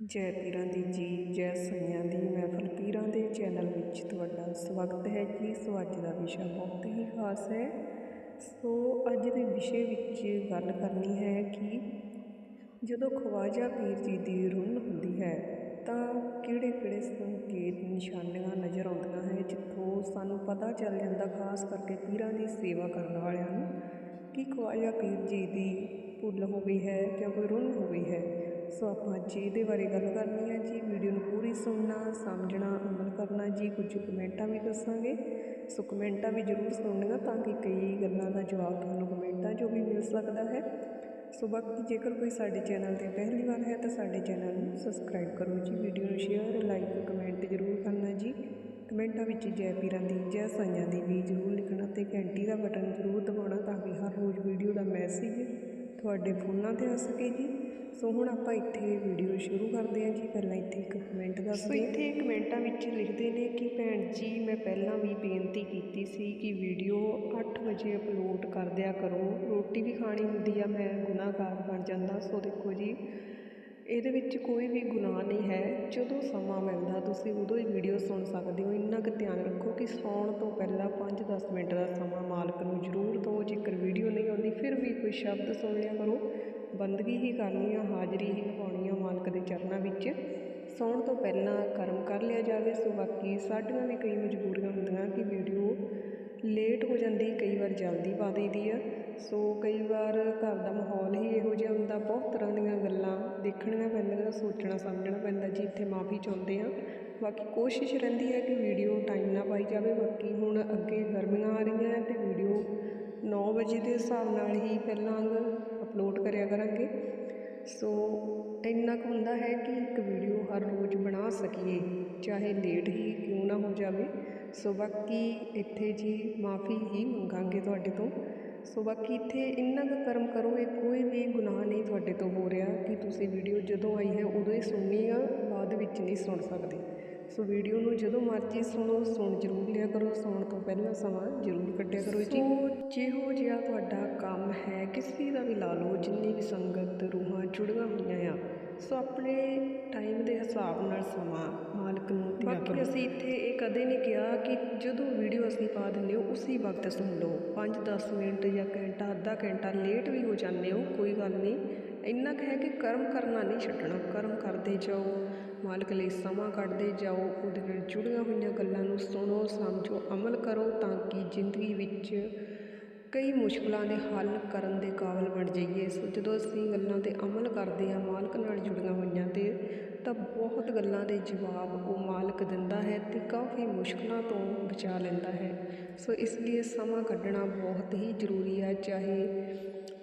ਜੈ ਪੀਰਾਂ ਦੀ ਜੀ ਜੈ ਸਈਆਂ ਦੀ ਮਹਿਫਲ, ਪੀਰਾਂ ਦੇ ਚੈਨਲ ਵਿੱਚ ਤੁਹਾਡਾ ਸਵਾਗਤ ਹੈ ਜੀ। ਸੋ ਅੱਜ ਦਾ ਵਿਸ਼ਾ ਬਹੁਤ ਹੀ ਖਾਸ ਹੈ। ਸੋ ਅੱਜ ਦੇ ਵਿਸ਼ੇ ਵਿੱਚ ਗੱਲ ਕਰਨੀ ਹੈ ਕਿ ਜਦੋਂ ਖਵਾਜਾ ਪੀਰ ਜੀ ਦੀ ਰੁੰਨ ਹੁੰਦੀ ਹੈ, ਤਾਂ ਕਿਹੜੇ ਕਿਹੜੇ ਸੰਕੇਤ, ਨਿਸ਼ਾਨੀਆਂ ਨਜ਼ਰ ਆਉਂਦੀਆਂ ਹੈ ਜਿੱਥੋਂ ਸਾਨੂੰ ਪਤਾ ਚੱਲ ਜਾਂਦਾ, ਖਾਸ ਕਰਕੇ ਪੀਰਾਂ ਦੀ ਸੇਵਾ ਕਰਨ ਵਾਲਿਆਂ ਨੂੰ, ਕਿ ਖਵਾਜਾ ਪੀਰ ਜੀ ਦੀ ਭੁੱਲ ਹੋ ਗਈ ਹੈ ਜਾਂ ਕੋਈ ਰੁੰਨ ਹੋ ਗਈ ਹੈ। ਸੋ ਆਪਾਂ ਅੱਜ ਇਹਦੇ ਬਾਰੇ ਗੱਲ ਕਰਨੀ ਹੈ ਜੀ। ਵੀਡੀਓ ਨੂੰ ਪੂਰੀ ਸੁਣਨਾ, ਸਮਝਣਾ, ਅਮਲ ਕਰਨਾ ਜੀ। ਕੁਝ ਕਮੈਂਟਾਂ ਵੀ ਦੱਸਾਂਗੇ। ਸੋ ਕਮੈਂਟਾਂ ਵੀ ਜ਼ਰੂਰ ਸੁਣਨੀਆਂ ਤਾਂ ਕਿ ਕਈ ਗੱਲਾਂ ਦਾ ਜਵਾਬ ਤੁਹਾਨੂੰ ਕਮੈਂਟਾਂ ਜੋ ਵੀ ਮਿਲ ਸਕਦਾ ਹੈ। ਸੋ ਬਾਕੀ ਜੇਕਰ ਕੋਈ ਸਾਡੇ ਚੈਨਲ ਤੇ ਪਹਿਲੀ ਵਾਰ ਹੈ ਤਾਂ ਸਾਡੇ ਚੈਨਲ ਨੂੰ ਸਬਸਕ੍ਰਾਈਬ ਕਰੋ ਜੀ। ਵੀਡੀਓ ਨੂੰ ਸ਼ੇਅਰ, ਲਾਈਕ, ਕਮੈਂਟ ਜ਼ਰੂਰ ਕਰਨਾ ਜੀ। ਕਮੈਂਟਾਂ ਵਿੱਚ ਜੈ ਪੀਰਾਂ ਦੀ, ਜੈ ਸਾਈਆਂ ਦੀ ਵੀ ਜ਼ਰੂਰ ਲਿਖਣਾ ਤੇ ਘੰਟੀ ਦਾ ਬਟਨ ਜ਼ਰੂਰ ਦਬਾਉਣਾ ਤਾਂ ਕਿ ਹਰ ਰੋਜ਼ ਵੀਡੀਓ ਦਾ ਮੈਸੇਜ ਤੁਹਾਡੇ ਫੋਨਾਂ ਤੇ ਆ ਸਕੇ ਜੀ। ਸੋ ਹੁਣ ਆਪਾਂ ਇੱਥੇ ਵੀਡੀਓ ਸ਼ੁਰੂ ਕਰਦੇ ਹਾਂ ਜੀ। ਪਹਿਲਾਂ ਇੱਥੇ ਇੱਕ ਕਮੈਂਟ ਦੱਸ ਸੋ ਇੱਥੇ ਕਮੈਂਟਾਂ ਵਿੱਚ ਲਿਖਦੇ ਨੇ ਕਿ ਭੈਣ ਜੀ ਮੈਂ ਪਹਿਲਾਂ ਵੀ ਬੇਨਤੀ ਕੀਤੀ ਸੀ ਕਿ ਵੀਡੀਓ 8 ਵਜੇ ਅਪਲੋਡ ਕਰ ਦਿਆ ਕਰੋ। ਰੋਟੀ ਵੀ ਖਾਣੀ ਹੁੰਦੀ ਆ ਮੈਂ ਗੁਨਾਹਗਾਰ ਬਣ ਜਾਂਦਾ। ਸੋ ਦੇਖੋ ਜੀ ਇਹਦੇ ਵਿੱਚ ਕੋਈ ਵੀ ਗੁਨਾਹ ਨਹੀਂ ਹੈ। ਜਦੋਂ ਸਮਾਂ ਮਿਲਦਾ ਤੁਸੀਂ ਉਦੋਂ ਹੀ ਵੀਡੀਓ ਸੁਣ ਸਕਦੇ ਹੋ। ਇੰਨਾ ਕੁ ਧਿਆਨ ਰੱਖੋ ਕਿ ਸੌਣ ਤੋਂ ਪਹਿਲਾਂ 5-10 ਮਿੰਟ ਦਾ ਸਮਾਂ ਮਾਲਕ ਨੂੰ ਜ਼ਰੂਰ ਦਿਓ। ਜੇਕਰ ਵੀਡੀਓ ਨਹੀਂ ਆਉਂਦੀ ਫਿਰ ਵੀ ਕੋਈ ਸ਼ਬਦ ਸੁਣ ਲਿਆ ਕਰੋ। ਬੰਦਗੀ ਹੀ ਕਰਨੀ ਆ ਹਾਜ਼ਰੀ ਹੀ ਨਿਭਾਉਣੀ ਆ ਮਾਲਕ ਦੇ ਚਰਨਾਂ ਵਿੱਚ। ਸੌਣ ਤੋਂ ਪਹਿਲਾਂ ਕਰਮ ਕਰ ਲਿਆ ਜਾਵੇ। ਸੋ ਬਾਕੀ ਸਾਡੀਆਂ ਵੀ ਕਈ ਮਜਬੂਰੀਆਂ ਹੁੰਦੀਆਂ ਕਿ ਵੀਡੀਓ ਲੇਟ ਹੋ ਜਾਂਦੀ, ਕਈ ਵਾਰ ਜਲਦੀ ਪਾ ਦਈਦੀ ਆ। ਸੋ ਕਈ ਵਾਰ ਘਰ ਦਾ ਮਾਹੌਲ ਹੀ ਇਹੋ ਜਿਹਾ ਹੁੰਦਾ, ਬਹੁਤ ਤਰ੍ਹਾਂ ਦੀਆਂ ਗੱਲਾਂ ਦੇਖਣੀਆਂ ਪੈਂਦੀਆਂ, ਸੋਚਣਾ, ਸਮਝਣਾ ਪੈਂਦਾ, ਜੀ ਇੱਥੇ ਮਾਫੀ ਚਾਹੁੰਦੇ ਆ। ਬਾਕੀ ਕੋਸ਼ਿਸ਼ ਰਹਿੰਦੀ ਹੈ ਕਿ ਵੀਡੀਓ ਟਾਈਮ ਨਾਲ ਪਾਈ ਜਾਵੇ। ਬਾਕੀ ਹੁਣ ਅੱਗੇ ਗਰਮੀਆਂ ਆ ਰਹੀਆਂ ਹੈ ਤੇ ਵੀਡੀਓ 9 ਵਜੇ ਦੇ ਹਿਸਾਬ ਨਾਲ ਹੀ ਪਹਿਲਾਂ ਅਪਲੋਡ ਕਰਿਆ ਕਰਾਂਗੇ। ਸੋ ਇੰਨਾ ਕੁ ਹੁੰਦਾ ਹੈ ਕਿ ਇੱਕ ਵੀਡੀਓ ਹਰ ਰੋਜ਼ ਬਣਾ ਸਕੀਏ, ਚਾਹੇ ਲੇਟ ਹੀ ਕਿਉਂ ਨਾ ਹੋ ਜਾਵੇ। ਸੋ ਬਾਕੀ ਇੱਥੇ ਜੀ ਮਾਫੀ ਹੀ ਮੰਗਾਂਗੇ ਤੁਹਾਡੇ ਤੋਂ। ਸੋ ਬਾਕੀ ਇੱਥੇ ਇੰਨਾ ਕੁ ਕਰਮ ਕਰੋ, ਇਹ ਕੋਈ ਵੀ ਗੁਨਾਹ ਨਹੀਂ ਤੁਹਾਡੇ ਤੋਂ ਹੋ ਰਿਹਾ ਕਿ ਤੁਸੀਂ ਵੀਡੀਓ ਜਦੋਂ ਆਈ ਹੈ ਉਦੋਂ ਹੀ ਸੁਣਨੀ ਆ, ਬਾਅਦ ਵਿੱਚ ਨਹੀਂ ਸੁਣ ਸਕਦੇ। ਸੋ ਵੀਡੀਓ ਨੂੰ ਜਦੋਂ ਮਰਜ਼ੀ ਸੁਣੋ ਸੁਣ ਜ਼ਰੂਰ ਲਿਆ ਕਰੋ ਸੌਣ ਤੋਂ ਪਹਿਲਾਂ ਸਮਾਂ ਜ਼ਰੂਰ ਕੱਢਿਆ ਕਰੋ। ਜੀ ਜਿਹੋ ਜਿਹਾ ਤੁਹਾਡਾ ਕੰਮ ਹੈ ਕਿਸੇ ਦਾ ਵੀ ਲਾ ਲਓ ਜਿੰਨੀ ਵੀ ਸੰਗਤ ਰੂਹਾਂ ਜੁੜੀਆਂ ਹੋਈਆਂ ਆ ਸੋ ਆਪਣੇ ਟਾਈਮ ਦੇ ਹਿਸਾਬ ਨਾਲ ਸਮਾਂ ਮਾਲਕ ਨੂੰ ਦਿਆ ਕਰੋ। ਬਾਕੀ ਅਸੀਂ ਇੱਥੇ ਇਹ ਕਦੇ ਨਹੀਂ ਕਿਹਾ ਕਿ ਜਦੋਂ ਵੀਡੀਓ ਅਸੀਂ ਪਾ ਦਿੰਦੇ ਹੋ ਉਸੇ ਵਕਤ ਸੁਣ ਲਓ। 5-10 ਮਿੰਟ ਜਾਂ ਘੰਟਾ ਅੱਧਾ ਘੰਟਾ ਲੇਟ ਵੀ ਹੋ ਜਾਂਦੇ ਹੋ ਕੋਈ ਗੱਲ ਨਹੀਂ। ਇੰਨਾ ਕੁ ਹੈ ਕਿ ਕਰਮ ਕਰਨਾ ਨਹੀਂ ਛੱਡਣਾ। ਕਰਮ ਕਰਦੇ ਜਾਓ ਮਾਲਕ ਲਈ ਸਮਾਂ ਕੱਢਦੇ ਜਾਓ, ਉਹਦੇ ਨਾਲ ਜੁੜੀਆਂ ਹੋਈਆਂ ਗੱਲਾਂ ਨੂੰ ਸੁਣੋ, ਸਮਝੋ, ਅਮਲ ਕਰੋ ਤਾਂ ਕਿ ਜ਼ਿੰਦਗੀ ਵਿੱਚ ਕਈ ਮੁਸ਼ਕਲਾਂ ਦੇ ਹੱਲ ਕਰਨ ਦੇ ਕਾਬਲ ਬਣ ਜਾਈਏ। ਸੋ ਜਦੋਂ ਅਸੀਂ ਗੱਲਾਂ 'ਤੇ ਅਮਲ ਕਰਦੇ ਹਾਂ, ਮਾਲਕ ਨਾਲ ਜੁੜੀਆਂ ਹੋਈਆਂ ਤੇ ਤਾਂ ਬਹੁਤ ਗੱਲਾਂ ਦੇ ਜਵਾਬ ਉਹ ਮਾਲਕ ਦਿੰਦਾ ਹੈ ਤੇ ਕਾਫੀ ਮੁਸ਼ਕਲਾਂ ਤੋਂ ਬਚਾ ਲੈਂਦਾ ਹੈ। ਸੋ ਇਸ ਲਈ ਸਮਾਂ ਕੱਢਣਾ ਬਹੁਤ ਹੀ ਜ਼ਰੂਰੀ ਹੈ, ਚਾਹੇ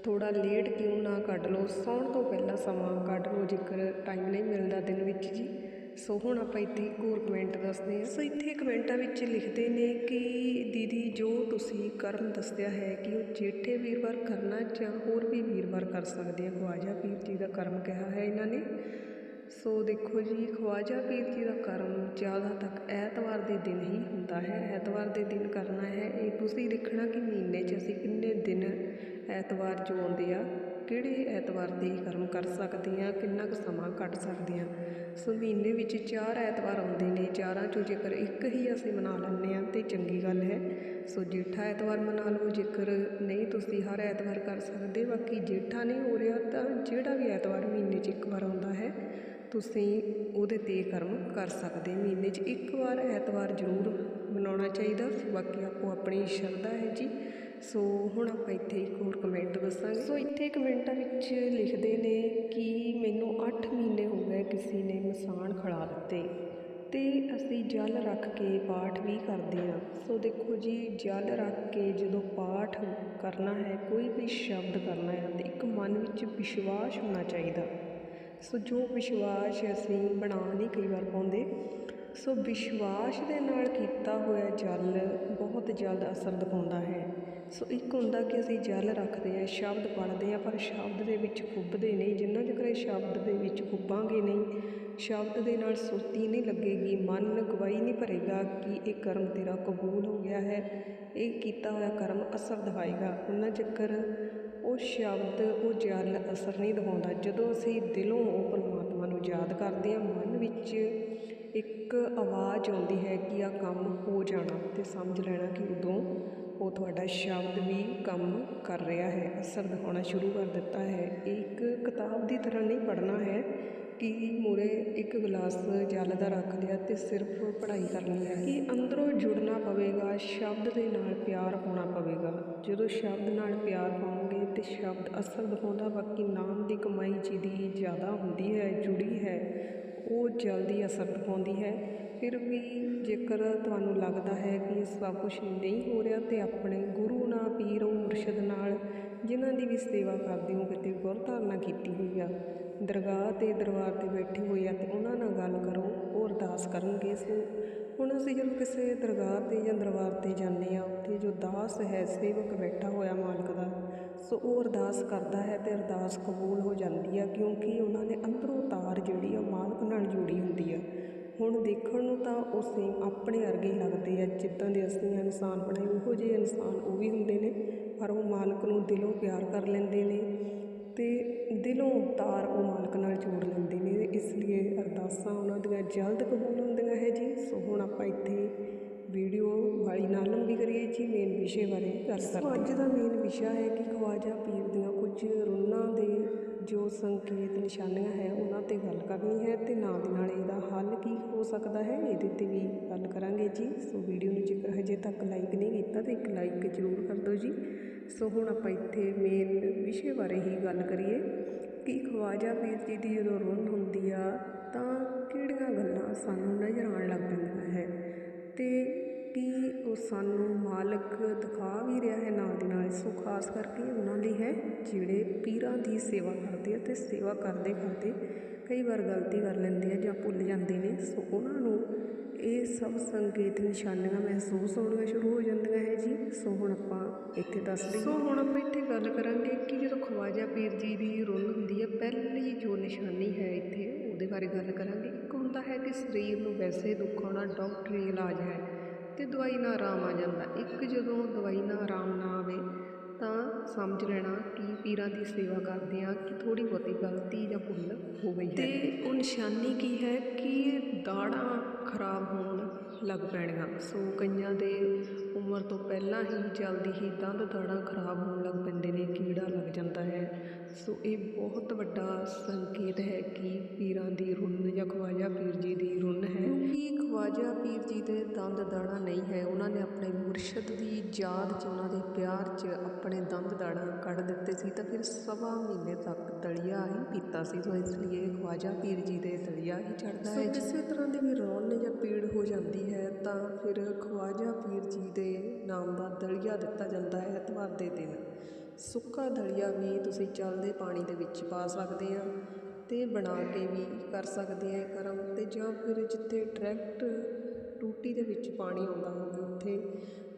ਥੋੜ੍ਹਾ ਲੇਟ ਕਿਉਂ ਨਾ ਕੱਢ ਲਓ? ਸੌਣ ਤੋਂ ਪਹਿਲਾਂ ਸਮਾਂ ਕੱਢ ਲਓ ਜੇਕਰ ਟਾਈਮ ਨਹੀਂ ਮਿਲਦਾ ਦਿਨ ਵਿੱਚ ਜੀ। ਸੋ ਹੁਣ ਆਪਾਂ ਇੱਥੇ ਇੱਕ ਹੋਰ ਕਮੈਂਟ ਦੱਸਦੇ ਹਾਂ। ਸੋ ਇੱਥੇ ਕਮੈਂਟਾਂ ਵਿੱਚ ਲਿਖਦੇ ਨੇ ਕਿ ਦੀਦੀ, ਜੋ ਤੁਸੀਂ ਕਰਮ ਦੱਸਿਆ ਹੈ ਕਿ ਉਹ ਜੇਠੇ ਵੀਰਵਾਰ ਕਰਨਾ ਜਾਂ ਹੋਰ ਵੀ ਵੀਰਵਾਰ ਕਰ ਸਕਦੇ ਆ, ਖਵਾਜਾ ਪੀਰ ਜੀ ਦਾ ਕਰਮ ਕਿਹਾ ਹੈ ਇਹਨਾਂ ਨੇ। ਸੋ ਦੇਖੋ ਜੀ, ਖਵਾਜਾ ਪੀਰ ਜੀ ਦਾ ਕਰਮ ਜ਼ਿਆਦਾ ਤੱਕ ਐਤਵਾਰ ਦੇ ਦਿਨ ਹੀ ਹੁੰਦਾ ਹੈ। ਐਤਵਾਰ ਦੇ ਦਿਨ ਕਰਨਾ ਹੈ। ਇਹ ਤੁਸੀਂ ਦੇਖਣਾ ਕਿ ਮਹੀਨੇ 'ਚ ਅਸੀਂ ਕਿੰਨੇ ਦਿਨ ਐਤਵਾਰ ਜੋ ਆਉਂਦੇ ਆ, ਕਿਹੜੇ ਐਤਵਾਰ ਦੇ ਕਰਮ ਕਰ ਸਕਦੇ ਆ, ਕਿੰਨਾ ਕੁ ਸਮਾਂ ਕੱਢ ਸਕਦੇ ਆ। ਸੋ ਮਹੀਨੇ ਵਿੱਚ ਚਾਰ ਐਤਵਾਰ ਆਉਂਦੇ ਨੇ। ਚਾਰਾਂ ਚੋਂ ਜੇਕਰ ਇੱਕ ਹੀ ਅਸੀਂ ਮਨਾ ਲੈਂਦੇ ਆ, ਤੇ ਚੰਗੀ ਗੱਲ ਹੈ। ਸੋ ਜੇਠਾ ਐਤਵਾਰ ਮਨਾ ਲਓ, ਜੇਕਰ ਨਹੀਂ ਤੁਸੀਂ ਹਰ ਐਤਵਾਰ ਕਰ ਸਕਦੇ। ਬਾਕੀ ਜੇਠਾ ਨਹੀਂ ਹੋ ਰਿਹਾ, ਤਾਂ ਜਿਹੜਾ ਵੀ ਐਤਵਾਰ ਮਹੀਨੇ 'ਚ ਇੱਕ ਵਾਰ ਆਉਂਦਾ ਹੈ ਤੁਸੀਂ ਉਹਦੇ 'ਤੇ ਕਰਮ ਕਰ ਸਕਦੇ ਮਹੀਨੇ 'ਚ ਇੱਕ ਵਾਰ ਐਤਵਾਰ ਜ਼ਰੂਰ ਮਨਾਉਣਾ ਚਾਹੀਦਾ। ਬਾਕੀ ਆਪੋ ਆਪਣੀ ਸ਼ਰਧਾ ਹੈ ਜੀ। ਸੋ ਹੁਣ ਆਪਾਂ ਇੱਥੇ ਇੱਕ ਹੋਰ ਕਮੈਂਟ ਦੱਸਾਂਗੇ। ਸੋ ਇੱਥੇ ਕਮੈਂਟਾਂ ਵਿੱਚ ਲਿਖਦੇ ਨੇ ਕਿ ਮੈਨੂੰ 8 ਮਹੀਨੇ ਹੋ ਗਏ ਕਿਸੇ ਨੇ ਮਸਾਨ ਖੜਾ ਦਿੱਤੇ ਤੇ ਅਸੀਂ ਜਲ ਰੱਖ ਕੇ ਪਾਠ ਵੀ ਕਰਦੇ ਹਾਂ। ਸੋ ਦੇਖੋ ਜੀ, ਜਲ ਰੱਖ ਕੇ ਜਦੋਂ ਪਾਠ ਕਰਨਾ ਹੈ, ਕੋਈ ਵੀ ਸ਼ਬਦ ਕਰਨਾ ਹੈ, ਤੇ ਇੱਕ ਮਨ ਵਿੱਚ ਵਿਸ਼ਵਾਸ ਹੋਣਾ ਚਾਹੀਦਾ। ਸੋ ਜੋ ਵਿਸ਼ਵਾਸ ਅਸੀਂ ਬਣਾ ਨਹੀਂ ਕਈ ਵਾਰ ਪਾਉਂਦੇ, ਸੋ ਵਿਸ਼ਵਾਸ ਦੇ ਨਾਲ ਕੀਤਾ ਹੋਇਆ ਜਲ ਬਹੁਤ ਜਲਦ ਅਸਰ ਦਿਖਾਉਂਦਾ ਹੈ। ਸੋ ਇੱਕ ਹੁੰਦਾ ਕਿ ਅਸੀਂ ਜਲ ਰੱਖਦੇ ਹਾਂ, ਸ਼ਬਦ ਪੜ੍ਹਦੇ ਹਾਂ, ਪਰ ਸ਼ਬਦ ਦੇ ਵਿੱਚ ਖੁੱਬਦੇ ਨਹੀਂ। ਜਿੰਨਾ ਚਿਰ ਇਹ ਸ਼ਬਦ ਦੇ ਵਿੱਚ ਖੁੱਬਾਂਗੇ ਨਹੀਂ, ਸ਼ਬਦ ਦੇ ਨਾਲ ਸੁਰਤੀ ਨਹੀਂ ਲੱਗੇਗੀ, ਮਨ ਗਵਾਹੀ ਨਹੀਂ ਭਰੇਗਾ ਕਿ ਇਹ ਕਰਮ ਤੇਰਾ ਕਬੂਲ ਹੋ ਗਿਆ ਹੈ। ਇਹ ਕੀਤਾ ਹੋਇਆ ਕਰਮ ਅਸਰ ਦਿਖਾਏਗਾ। ਉਹਨਾਂ ਚੱਕਰ ਉਹ ਸ਼ਬਦ, ਉਹ ਜਲ ਅਸਰ ਨਹੀਂ ਦਿਖਾਉਂਦਾ। ਜਦੋਂ ਅਸੀਂ ਦਿਲੋਂ ਉਹ ਪਰਮਾਤਮਾ ਨੂੰ ਯਾਦ ਕਰਦੇ ਹਾਂ, ਮਨ ਵਿੱਚ ਇੱਕ ਆਵਾਜ਼ ਆਉਂਦੀ ਹੈ ਕਿ ਆ ਕੰਮ ਹੋ ਜਾਣਾ ਤੇ ਸਮਝ ਲੈਣਾ ਕਿ ਉਦੋਂ ਉਹ ਤੁਹਾਡਾ ਸ਼ਬਦ ਵੀ ਕੰਮ ਕਰ ਰਿਹਾ ਹੈ। ਅਸਰ ਦਿਖਾਉਣਾ ਸ਼ੁਰੂ ਕਰ ਦਿੱਤਾ ਹੈ। ਇਹ ਇੱਕ ਕਿਤਾਬ ਦੀ ਤਰ੍ਹਾਂ ਨਹੀਂ ਪੜ੍ਹਨਾ ਹੈ ਕਿ ਮੂਰੇ ਇੱਕ ਗਲਾਸ ਜਲ ਦਾ ਰੱਖ ਲਿਆ ਤੇ ਸਿਰਫ ਪੜ੍ਹਾਈ ਕਰਨੀ ਹੈ। ਕਿ ਅੰਦਰੋਂ ਜੁੜਨਾ ਪਵੇਗਾ, ਸ਼ਬਦ ਦੇ ਨਾਲ ਪਿਆਰ ਹੋਣਾ ਪਵੇਗਾ। ਜਦੋਂ ਸ਼ਬਦ ਨਾਲ ਪਿਆਰ ਪਾਉਂਗੇ ਤੇ ਸ਼ਬਦ ਅਸਰ ਦਿਖਾਉਂਦਾ ਬਾਕੀ ਨਾਮ ਦੀ ਕਮਾਈ ਜਿਹਦੀ ਜ਼ਿਆਦਾ ਹੁੰਦੀ ਹੈ, ਜੁੜੀ ਹੈ, ਉਹ ਜਲਦੀ ਅਸਰ ਦਿਖਾਉਂਦੀ ਹੈ। ਫਿਰ ਵੀ ਜੇਕਰ ਤੁਹਾਨੂੰ ਲੱਗਦਾ ਹੈ ਕਿ ਸਭ ਕੁਝ ਨਹੀਂ ਹੋ ਰਿਹਾ ਤੇ ਆਪਣੇ ਗੁਰੂ ਨਾਲ ਪੀਰ ਉਹ ਮੁਰਸ਼ਿਦ ਨਾਲ ਜਿਨ੍ਹਾਂ ਦੀ ਵੀ ਸੇਵਾ ਕਰਦੇ ਹੋ, ਕਿਤੇ ਗੁਰ ਧਾਰਨਾ ਕੀਤੀ ਹੋਈ ਆ, ਦਰਗਾਹ ਤੇ ਦਰਬਾਰ ਤੇ ਬੈਠੇ ਹੋਏ ਆ ਤੇ ਉਹਨਾਂ ਨਾਲ ਗੱਲ ਕਰੋ, ਉਹ ਅਰਦਾਸ ਕਰਨਗੇ ਸੋ ਹੁਣ ਅਸੀਂ ਜਦੋਂ ਕਿਸੇ ਦਰਗਾਹ ਤੇ ਜਾਂ ਦਰਬਾਰ ਤੇ ਜਾਂਦੇ ਆ ਉੱਥੇ ਜੋ ਦਾਸ ਹੈ, ਸੇਵਕ ਬੈਠਾ ਹੋਇਆ ਮਾਲਕ ਦਾ ਸੋ ਉਹ ਅਰਦਾਸ ਕਰਦਾ ਹੈ ਅਤੇ ਅਰਦਾਸ ਕਬੂਲ ਹੋ ਜਾਂਦੀ ਆ, ਕਿਉਂਕਿ ਉਹਨਾਂ ਨੇ ਅੰਦਰੋਂ ਤਾਰ ਜਿਹੜੀ ਆ ਮਾਲਕ ਨਾਲ ਜੁੜੀ ਹੁੰਦੀ ਆ। ਹੁਣ ਦੇਖਣ ਨੂੰ ਤਾਂ ਉਹ ਸੇਮ ਆਪਣੇ ਵਰਗੇ ਲੱਗਦੇ ਆ, ਜਿੱਦਾਂ ਦੇ ਅਸੀਂ ਇਨਸਾਨ ਬਣੇ, ਉਹੋ ਜਿਹੇ ਇਨਸਾਨ ਉਹ ਵੀ ਹੁੰਦੇ ਨੇ, ਪਰ ਉਹ ਮਾਲਕ ਨੂੰ ਦਿਲੋਂ ਪਿਆਰ ਕਰ ਲੈਂਦੇ ਨੇ ਅਤੇ ਦਿਲੋਂ ਤਾਰ ਉਹ ਮਾਲਕ ਨਾਲ ਜੋੜ ਲੈਂਦੇ ਨੇ। ਇਸ ਲਈ ਅਰਦਾਸਾਂ ਉਹਨਾਂ ਦੀਆਂ ਜਲਦ ਕਬੂਲ ਹੁੰਦੀਆਂ ਹੈ ਜੀ। ਸੋ ਹੁਣ ਆਪਾਂ ਇੱਥੇ ਵੀਡੀਓ ਵਾਲੀ ਨਾ ਲੰਬੀ ਕਰੀਏ ਜੀ ਮੇਨ ਵਿਸ਼ੇ ਬਾਰੇ ਗੱਲ ਕਰਦੇ ਅੱਜ ਦਾ ਮੇਨ ਵਿਸ਼ਾ ਹੈ ਕਿ ਖਵਾਜਾ ਪੀਰ ਦੀਆਂ ਕੁਝ ਰੁਨਾਂ ਦੇ ਜੋ ਸੰਕੇਤ ਨਿਸ਼ਾਨੀਆਂ ਹੈ ਉਹਨਾਂ ਤੇ ਗੱਲ ਕਰਨੀ ਹੈ ਤੇ ਨਾਲ ਦੀ ਨਾਲ ਇਹਦਾ ਹੱਲ ਕੀ ਹੋ ਸਕਦਾ ਹੈ ਇਹਦੇ ਤੇ ਵੀ ਗੱਲ ਕਰਾਂਗੇ ਜੀ। ਸੋ ਵੀਡੀਓ ਨੂੰ ਜੇਕਰ ਹਜੇ ਤੱਕ ਲਾਈਕ ਨਹੀਂ ਕੀਤਾ ਤਾਂ ਇੱਕ ਲਾਈਕ ਜ਼ਰੂਰ ਕਰ ਦਿਓ ਜੀ। ਸੋ ਹੁਣ ਆਪਾਂ ਇੱਥੇ ਮੇਨ ਵਿਸ਼ੇ ਬਾਰੇ ਹੀ ਗੱਲ ਕਰੀਏ ਕਿ ਖਵਾਜਾ ਪੀਰ ਜੀ ਦੀ ਜਦੋਂ ਰੁੰਨ ਹੁੰਦੀ ਆ ਤਾਂ ਕਿਹੜੀਆਂ ਗੱਲਾਂ ਸਾਨੂੰ ਨਜ਼ਰ ਆਉਣ ਲੱਗ ਪੈਂਦੀਆਂ ਹੈ? ਅਤੇ ਕੀ ਉਹ ਸਾਨੂੰ ਮਾਲਕ ਦਿਖਾ ਵੀ ਰਿਹਾ ਹੈ ਨਾਲ ਦੀ ਨਾਲ ਸੋ ਖਾਸ ਕਰਕੇ ਉਹਨਾਂ ਲਈ ਹੈ, ਜਿਹੜੇ ਪੀਰਾਂ ਦੀ ਸੇਵਾ ਕਰਦੇ ਆ ਤੇ ਸੇਵਾ ਕਰਦੇ ਕਰਦੇ ਕਈ ਵਾਰ ਗਲਤੀ ਕਰ ਲੈਂਦੇ ਆ ਜਾਂ ਭੁੱਲ ਜਾਂਦੇ ਨੇ, ਸੋ ਉਹਨਾਂ ਨੂੰ ਇਹ ਸਭ ਸੰਕੇਤ ਨਿਸ਼ਾਨੀਆਂ ਮਹਿਸੂਸ ਹੋਣੀਆਂ ਸ਼ੁਰੂ ਹੋ ਜਾਂਦੀਆਂ ਹੈ ਜੀ। ਸੋ ਹੁਣ ਆਪਾਂ ਇੱਥੇ ਦੱਸਦੇ ਸੋ ਹੁਣ ਆਪਾਂ ਇੱਥੇ ਗੱਲ ਕਰਾਂਗੇ ਕਿ ਜਦੋਂ ਖਵਾਜਾ ਪੀਰ ਜੀ ਦੀ ਰੁੱਲ ਹੁੰਦੀ ਹੈ, ਪਹਿਲੀ ਜੋ ਨਿਸ਼ਾਨੀ ਹੈ ਇੱਥੇ, ਉਹਦੇ ਬਾਰੇ ਗੱਲ ਕਰਾਂਗੇ। ਇੱਕ ਹੁੰਦਾ ਹੈ ਕਿ ਸਰੀਰ ਨੂੰ ਵੈਸੇ ਦੁੱਖ ਆਉਣਾ ਡਾਕਟਰੀ ਇਲਾਜ ਹੈ ਤੇ ਦਵਾਈ ਨਾਲ ਆਰਾਮ ਆ ਜਾਂਦਾ। ਇੱਕ ਜਦੋਂ ਦਵਾਈ ਨਾਲ ਆਰਾਮ ਨਾ ਆਵੇ ਤਾਂ ਸਮਝ ਲੈਣਾ ਕਿ ਪੀਰਾਂ ਦੀ ਸੇਵਾ ਕਰਦੇ ਆ ਕਿ ਥੋੜੀ ਬਹੁਤੀ ਗਲਤੀ ਜਾਂ ਭੁੱਲ ਹੋ ਗਈ ਹੈ ਤੇ ਉਹ ਨਿਸ਼ਾਨੀ ਕੀ ਹੈ ਕਿ ਦਾੜਾਂ ਖਰਾਬ ਹੋਣ ਲੱਗ ਪੈਣੀਆਂ। ਸੋ ਕਈਆਂ ਦੇ ਉਮਰ ਤੋਂ ਪਹਿਲਾਂ ਹੀ ਜਲਦੀ ਹੀ ਦੰਦ ਦਾੜਾਂ ਖਰਾਬ ਹੋਣ ਲੱਗ ਪੈਂਦੇ ਨੇ ਕੀੜਾ ਲੱਗ ਜਾਂਦਾ ਹੈ। ਸੋ ਇਹ ਬਹੁਤ ਵੱਡਾ ਸੰਕੇਤ ਹੈ ਕਿ ਪੀਰਾਂ ਦੀ ਰੁੰਨ ਜਾਂ ਖਵਾਜਾ ਪੀਰ ਜੀ ਦੀ ਰੁੰਨ ਹੈ। ਕਿਉਂਕਿ ਖਵਾਜਾ ਪੀਰ ਜੀ ਦੇ ਦੰਦ ਦਾੜਾ ਨਹੀਂ ਹੈ ਉਹਨਾਂ ਨੇ ਆਪਣੇ ਮੁਰਸ਼ਦ ਦੀ ਯਾਦ 'ਚ ਉਹਨਾਂ ਦੇ ਪਿਆਰ 'ਚ ਆਪਣੇ ਦੰਦ ਦਾੜਾ ਕੱਢ ਦਿੱਤੇ ਸੀ ਤਾਂ ਫਿਰ ਸਵਾ ਮਹੀਨੇ ਤੱਕ ਦਲੀਆ ਹੀ ਪੀਤਾ ਸੀ ਸੋ ਇਸ ਲਈ ਖਵਾਜਾ ਪੀਰ ਜੀ ਦੇ ਦਲੀਆ ਹੀ ਚੜਦਾ ਹੈ। ਕਿਸੇ ਤਰ੍ਹਾਂ ਦੀ ਵੀ ਰੌਣ ਜਾਂ ਪੀੜ ਹੋ ਜਾਂਦੀ ਹੈ ਤਾਂ ਫਿਰ ਖਵਾਜਾ ਪੀਰ ਜੀ ਦੇ ਨਾਮ ਦਾ ਦਲੀਆ ਦਿੱਤਾ ਜਾਂਦਾ ਹੈ ਐਤਵਾਰ ਦੇ ਦਿਨ। ਸੁੱਕਾ ਦਲੀਆ ਵੀ ਤੁਸੀਂ ਚੱਲਦੇ ਪਾਣੀ ਦੇ ਵਿੱਚ ਪਾ ਸਕਦੇ ਆ ਅਤੇ ਬਣਾ ਕੇ ਵੀ ਕਰ ਸਕਦੇ ਆ ਗਰਮ ਅਤੇ ਜਾਂ ਫਿਰ ਜਿੱਥੇ ਡਾਇਰੈਕਟ ਟੂਟੀ ਦੇ ਵਿੱਚ ਪਾਣੀ ਆਉਂਦਾ ਹੋਵੇ ਉੱਥੇ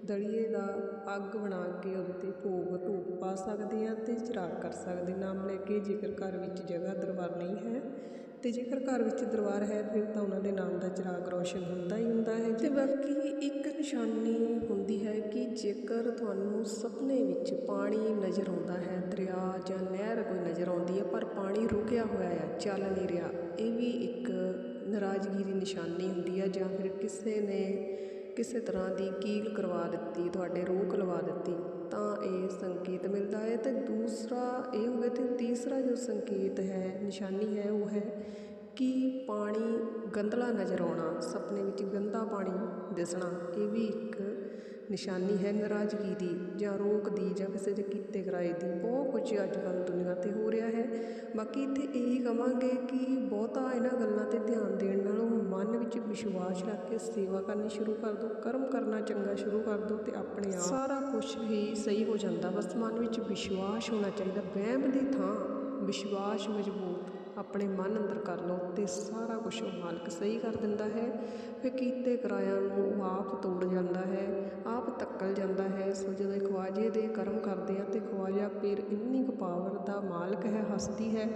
ਦਲੀਏ ਦਾ ਅੱਗ ਬਣਾ ਕੇ ਉਹਦੇ ਤੇ ਭੋਗ ਧੂਪ ਪਾ ਸਕਦੇ ਆ ਅਤੇ ਚਿਰਾਗ ਕਰ ਸਕਦੇ ਨਾਮ ਲੈ ਕੇ ਜੇਕਰ ਘਰ ਵਿੱਚ ਜਗ੍ਹਾ ਦਰਬਾਰ ਨਹੀਂ ਹੈ ਅਤੇ ਜੇਕਰ ਘਰ ਵਿੱਚ ਦਰਬਾਰ ਹੈ ਫਿਰ ਤਾਂ ਉਹਨਾਂ ਦੇ ਨਾਮ ਦਾ ਚਿਰਾਗ ਰੌਸ਼ਨ ਹੁੰਦਾ ਹੀ ਹੁੰਦਾ ਹੈ। ਅਤੇ ਬਾਕੀ ਇੱਕ ਨਿਸ਼ਾਨੀ ਹੁੰਦੀ ਹੈ ਕਿ ਜੇਕਰ ਤੁਹਾਨੂੰ ਸੁਪਨੇ ਵਿੱਚ ਪਾਣੀ ਨਜ਼ਰ ਆਉਂਦਾ ਹੈ, ਦਰਿਆ ਜਾਂ ਨਹਿਰ ਕੋਈ ਨਜ਼ਰ ਆਉਂਦੀ ਹੈ, ਪਰ ਪਾਣੀ ਰੁਕਿਆ ਹੋਇਆ ਹੈ, ਚੱਲ ਨਹੀਂ ਰਿਹਾ, ਇਹ ਵੀ ਇੱਕ ਨਾਰਾਜ਼ਗੀ ਦੀ ਨਿਸ਼ਾਨੀ ਹੁੰਦੀ ਹੈ ਜਾਂ ਫਿਰ ਕਿਸੇ ਨੇ ਕਿਸੇ ਤਰ੍ਹਾਂ ਦੀ ਕੀਲ ਕਰਵਾ ਦਿੱਤੀ, ਤੁਹਾਡੇ ਰੋਕ ਲਵਾ ਦਿੱਤੀ, ਤਾਂ ਇਹ ਸੰਕੇਤ ਮਿਲਦਾ ਹੈ। ਅਤੇ ਦੂਸਰਾ ਇਹ ਹੋ ਗਿਆ ਅਤੇ ਤੀਸਰਾ ਜੋ ਸੰਕੇਤ ਹੈ, ਨਿਸ਼ਾਨੀ ਹੈ, ਉਹ ਹੈ ਕਿ ਪਾਣੀ ਗੰਧਲਾ ਨਜ਼ਰ ਆਉਣਾ, ਸੁਪਨੇ ਵਿੱਚ ਗੰਦਾ ਪਾਣੀ ਦਿਸਣਾ, ਇਹ ਵੀ ਇੱਕ ਨਿਸ਼ਾਨੀ ਹੈ ਨਾਰਾਜ਼ਗੀ ਦੀ ਜਾਂ ਰੋਕ ਦੀ ਜਾਂ ਕਿਸੇ ਦੇ ਕੀਤੇ ਕਰਾਏ ਦੀ। ਬਹੁਤ ਕੁਝ ਅੱਜ ਕੱਲ੍ਹ ਦੁਨੀਆ 'ਤੇ ਹੋ ਰਿਹਾ ਹੈ। ਬਾਕੀ ਇੱਥੇ ਇਹੀ ਕਵਾਂਗੇ ਕਿ ਬਹੁਤਾ ਇਹਨਾਂ ਗੱਲਾਂ 'ਤੇ ਧਿਆਨ ਦੇਣ ਨਾਲੋਂ ਮਨ ਵਿੱਚ ਵਿਸ਼ਵਾਸ ਰੱਖ ਕੇ ਸੇਵਾ ਕਰਨੀ ਸ਼ੁਰੂ ਕਰ ਦਿਓ, ਕਰਮ ਕਰਨਾ ਚੰਗਾ ਸ਼ੁਰੂ ਕਰ ਦਿਓ ਅਤੇ ਆਪਣੇ ਆਪ ਸਾਰਾ ਕੁਝ ਹੀ ਸਹੀ ਹੋ ਜਾਂਦਾ। ਬਸ ਮਨ ਵਿੱਚ ਵਿਸ਼ਵਾਸ ਹੋਣਾ ਚਾਹੀਦਾ, ਵਹਿਮ ਦੀ ਥਾਂ ਵਿਸ਼ਵਾਸ ਮਜ਼ਬੂਤ ਆਪਣੇ ਮਨ ਅੰਦਰ ਕਰ ਲਓ ਤੇ ਸਾਰਾ ਕੁਝ ਉਹ ਮਾਲਕ ਸਹੀ ਕਰ ਦਿੰਦਾ ਹੈ। ਫਿਰ ਕੀਤੇ ਕਿਰਾਇਆਂ ਨੂੰ ਉਹ ਆਪ ਤੋੜ ਜਾਂਦਾ ਹੈ, ਆਪ ਤੱਕਲ ਜਾਂਦਾ ਹੈ। ਸੋ ਜਦੋਂ ਇਹ ਖਵਾਜੇ ਦੇ ਕਰਮ ਕਰਦੇ ਆ ਤੇ ਖਵਾਜਾ ਪੀਰ ਇੰਨੀ ਕੁ ਪਾਵਰ ਦਾ ਮਾਲਕ ਹੈ, ਹਸਤੀ ਹੈ,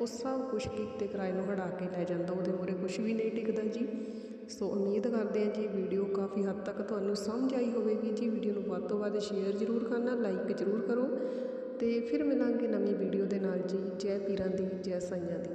ਉਹ ਸਭ ਕੁਝ ਕੀਤੇ ਕਿਰਾਏ ਨੂੰ ਹਟਾ ਕੇ ਲੈ ਜਾਂਦਾ, ਉਹਦੇ ਮੂਹਰੇ ਕੁਝ ਵੀ ਨਹੀਂ ਟਿਕਦਾ ਜੀ। ਸੋ ਉਮੀਦ ਕਰਦੇ ਹਾਂ ਜੀ ਵੀਡੀਓ ਕਾਫੀ ਹੱਦ ਤੱਕ ਤੁਹਾਨੂੰ ਸਮਝ ਆਈ ਹੋਵੇਗੀ ਜੀ। ਵੀਡੀਓ ਨੂੰ ਵੱਧ ਤੋਂ ਵੱਧ ਸ਼ੇਅਰ ਜ਼ਰੂਰ ਕਰਨਾ ਲਾਈਕ ਜ਼ਰੂਰ ਕਰੋ। ਅਤੇ ਫਿਰ ਮਿਲਾਂਗੇ ਨਵੀਂ ਵੀਡੀਓ ਦੇ ਨਾਲ ਜੀ। ਜੈ ਪੀਰਾਂ ਦੀ ਜੈ ਸਾਈਆਂ ਦੀ।